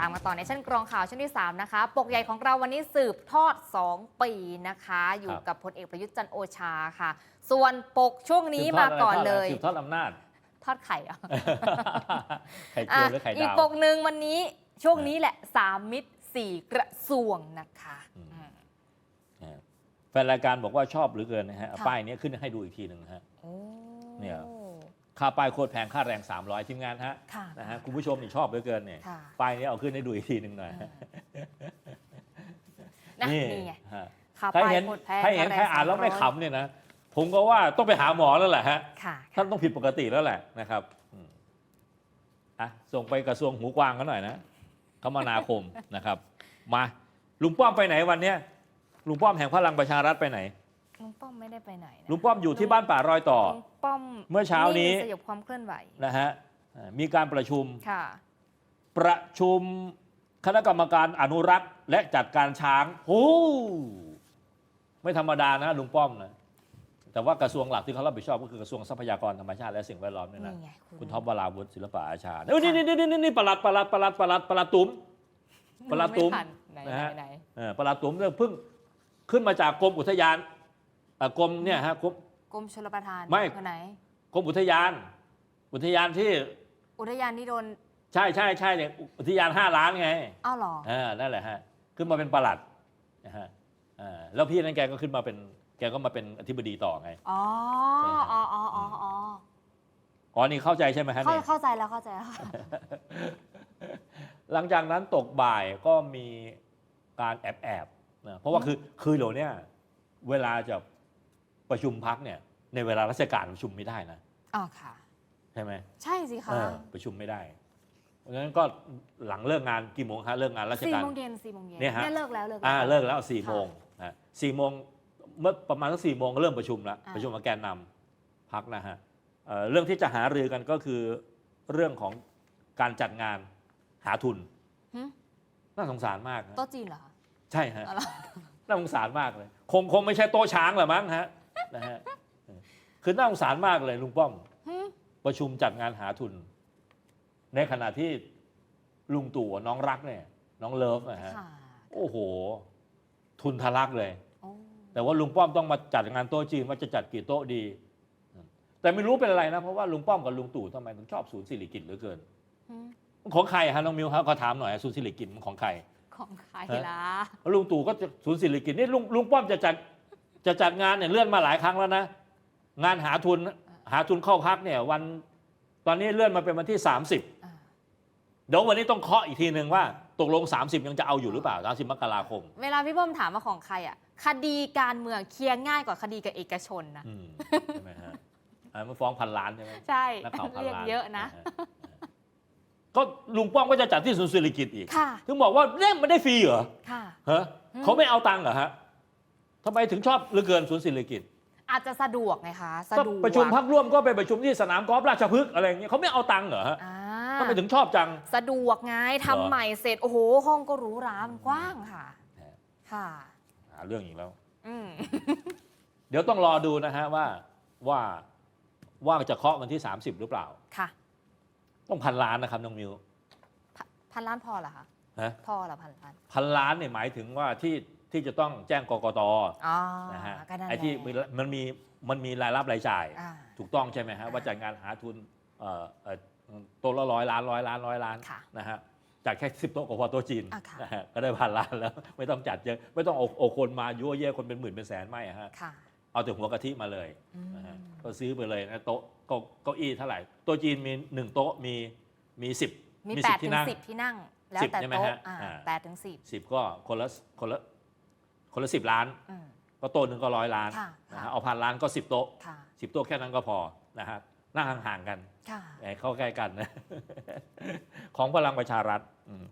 ตามมาต่อในชั้นกรองข่าวชั้นที่ 3 นะคะ ปกใหญ่ของเราวันนี้สืบทอด 2 ปีนะคะ อยู่ครับกับพลเอกประยุทธ์จันทร์โอชาค่ะ ส่วนปกช่วงนี้มาก่อนเลยสืบทอดอำนาจ ทอดไข่เหรอไข่เจียวหรือไข่อีกดาวปกหนึ่งวันนี้ช่วงนี้แหละ3มิตร4กระทรวงนะคะอืมอืมนะฮะแฟนรายการบอกว่าชอบเหรือเกินนะฮะเอาค่ะป้ายนี้ขึ้นให้ดูอีกทีหนึ่งนะฮะโอ้เนี่ย ค่าป้ายโคตรแพงค่าแรง 300 ทีมงานฮะค่ะ นะฮะคุณผู้ชมนี่ชอบเหลือเกินเนี่ยค่ะ ป้ายนี้เอาขึ้นให้ดูอีกทีหนึ่งหน่อยนะนี่ไงฮะข่าวใครปลายเห็นโคตรแพงใครเห็นค่ใครแงอ่านแล้วไม่300ขำเนี่ยนะผมก็ว่าต้องไปหาหมอแล้วแหละฮะ ค่ะท่านต้องผิดปกติแล้วแหละนะครับอืมอะส่งไปกระทรวงหูกวางกันหน่อยนะคมนาคม นะครับ มา ลุงป้อมไปไหนวันเนี้ยลุงป้อมแห่งพลังประชารัฐไปไหนลุงป้ อมไม่ได้ไปไหนนะลุงป้อมอยู่ที่บ้านป่ารอยต่อ ลุงป้อมเมื่อเช้านี้สยบความเคลื่อนไหวนะฮะอ่ามีการประชุม ค่ะ ประชุมคณะกรรมการอนุรักษ์และจัดการช้างโอ้ไม่ธรรมดานะลุงป้อมนะ แต่ว่ากระทรวงหลักที่เขารับผิดชอบก็คือกระทรวงทรัพยากรธรรมชาติและสิ่งแวดล้อมเนี่ยนะนี่ไงคุณท็อปวราวุฒิศิลปะอาชาเอ้ยนี่นี่นี่นี่นี่ประหลัดประหลัดประหลัดประหลัดประหลัดตุ้ม ปลาตุ้มไทันไหนนะฮะไหนเออประหลัดตุ้มเนี่ยเพิ่งขึ้นมาจากกรมอุทยานเอ่อ กรมเนี่ยฮะกรมกรมชลประทานไม่คนไหนกรมอุทยาน อุทยานที่ อุทยานนี่โดน ใช่ใช่ใช่เนี่ยอุทยานห้าล้านไงอ้าวเหรออ่านั่นแหละฮะขึ้นมาเป็นประหลัดนะฮะอ่าแล้วพี่นั้นแกก็ขึ้นมาเป็นแกก็มาเป็นอธิบดีต่อไงอ๋อใช่ครับอ๋ออ๋ออ๋ออ๋ออ๋อนี่เข้าใจใช่ไหมฮะเข้าเนี่ยเข้าใจแล้วเข้าใจแล้วค่ะหลังจากนั้นตกบ่ายก็มีการแอบแอบๆนะเพราะว่าคือคือเดี๋ยวเนี้ยเวลาจะ ประชุมพักเนี่ยในเวลาราชการประชุมไม่ได้นะอ๋อค่ะ ใช่ไหมใช่สิเอคะอประชุมไม่ได้ เพราะฉะนั้นก็หลังเลิกงานกี่โมงฮะเลิกงานราชสี่การ โมงเย็นสี่โมงเย็นเนี่ยฮะ เลิกแล้วเลิกอ่าแล้วเลิกแล้วสี่โมงนะสี่โมงเมื่อประมาณสักสี่โมงก็เริ่มประชุมแล้วอ่าประชุมกับแกนนำพักนะฮะเอ่อเรื่องที่จะหารือกันก็คือเรื่องของการจัดงานหาทุนหึน่าสงสารมากนะโต๊ะจีนเหรอคะใช่ฮะอ๋อเหรอน่าสงสารมากเลย คงคงไม่ใช่โต๊ะช้างหรอมั้งฮะ นะฮะคือน่าสงสารมากเลยลุงป้อมหึประชุมจัดงานหาทุน ในขณะที่ลุงตู่กับน้องรักเนี่ย น้องเลิฟนะฮะค่ะโอ้โห ทุนทะลักเลยโอ้แต่ว่าลุงป้อมต้องมาจัดงานโต๊ะจีนว่าจะจัดกี่โต๊ะดี แต่ไม่รู้เป็นอะไรนะ เพราะว่าลุงป้อมกับลุงตู่ทำไมถึงชอบศูนย์สิริกิติ์เหลือเกินหึของใครฮะน้องมิวครับขอถามหน่อยศูนย์สิริกิติ์มันของใครของใครฮะล่ะลุงตู่ก็จะศูนย์สิริกิติ์นี่ลุงลุงป้อมจะจัด จะจัดงานเนี่ยเลื่อนมาหลายครั้งแล้วนะ งานหาทุนหาทุนเข้าพักเนี่ยวันตอนนี้เลื่อนมาเป็นวันที่ 30อ่าเดี๋ยววันนี้ต้องเคาะอีกทีหนึ่งว่าตกลง 30 ยังจะเอาอยู่หรือเปล่า30มกราคม เวลาพี่ป้อมถามว่าของใครอะคดีการเมืองเคลียร์ง่ายกว่าคดีกับเอกชนนะอืมใช่ไหมฮะอ่ามันฟ้องพันล้านใช่ไหมใช่นักข่าวพันเรียกล้านเยอะนะฮก็ลุงป้อมก็จะจัดที่ศูนย์สิริกิติ์อีกค่ะถึงบอกว่าเนี่ยมันได้ฟรีเหรอค่ะฮะอืมเขาไม่เอาตังค์เหรอฮะ ทำไมถึงชอบเหลือเกินศูนย์สิริกิติ์อาจจะสะดวกไงคะสะก็ดวกประชุมพักร่วมก็ไปประชุมที่สนามกอล์ฟราชพฤกษ์อะไรอย่างเงี้ยเขาไม่เอาตังค์เหรอฮะอ่าทำไมถึงชอบจัง สะดวกไงเหรอทำใหม่เสร็จ โอ้โห ห้องก็หรูหรามันกว้างค่ะ ฮะ ค่ะ หาเรื่องอีกแล้ว อืม เดี๋ยวต้องรอดูนะฮะว่าว่าว่าจะเคาะวันที่ 30 หรือเปล่า ค่ะ ต้องพันล้านนะครับน้องมิวพันพันล้านพอเหรอคะ ฮะพอเหรอพันล้าน พันล้านเนี่ยหมายถึงว่าที่ ที่จะต้องแจ้งกกตอ๋อนะฮะก็นั่นแหไอ้ละที่มันมีมันมีรายรับรายจ่าย อ่า ถูกต้องใช่ไหมฮะ อ่าว่าจัดงานหาทุนเอ่อเอ่อโต๊ะละร้อยล้านร้อยล้านร้อยล้านค่ะนะฮะจากแค่สิบโต๊ะก็พอโต๊ะจีนอะค่ะ นะฮะก็ได้พันล้านแล้ว ไม่ต้องจัดเยอะไม่ต้องเอาเอาคนมายั่วเย่คนเป็นหมื่นเป็นแสนไม่อะฮะค่ะเอาแต่หัวกะทิมาเลยอืมนะฮะก็ซื้อไปเลยนะโต๊ะเก้าเก้าอี้เท่าไหร่โต๊ะจีนมีหนึ่งโต๊ะมีมีสิบมีมีแปสิดบที่ถึงนั่งสิบที่นั่ง แล้วสิบแต่ใช่ไหมโต๊ะฮะอ่าอ่า แปดถึงสิบ สิบก็คนละคนละ คนละสิบล้าน อืม ก็โต๊ะหนึ่งก็ร้อยล้านค่ะนะค่ะฮะเอาพันล้านก็สิบโต๊ะค่ะ สิบโต๊ะแค่นั้นก็พอนะฮะนั่งห่างๆกันค่ะอย่าให้เข้าใกล้กันนะ ของพลังประชารัฐอืม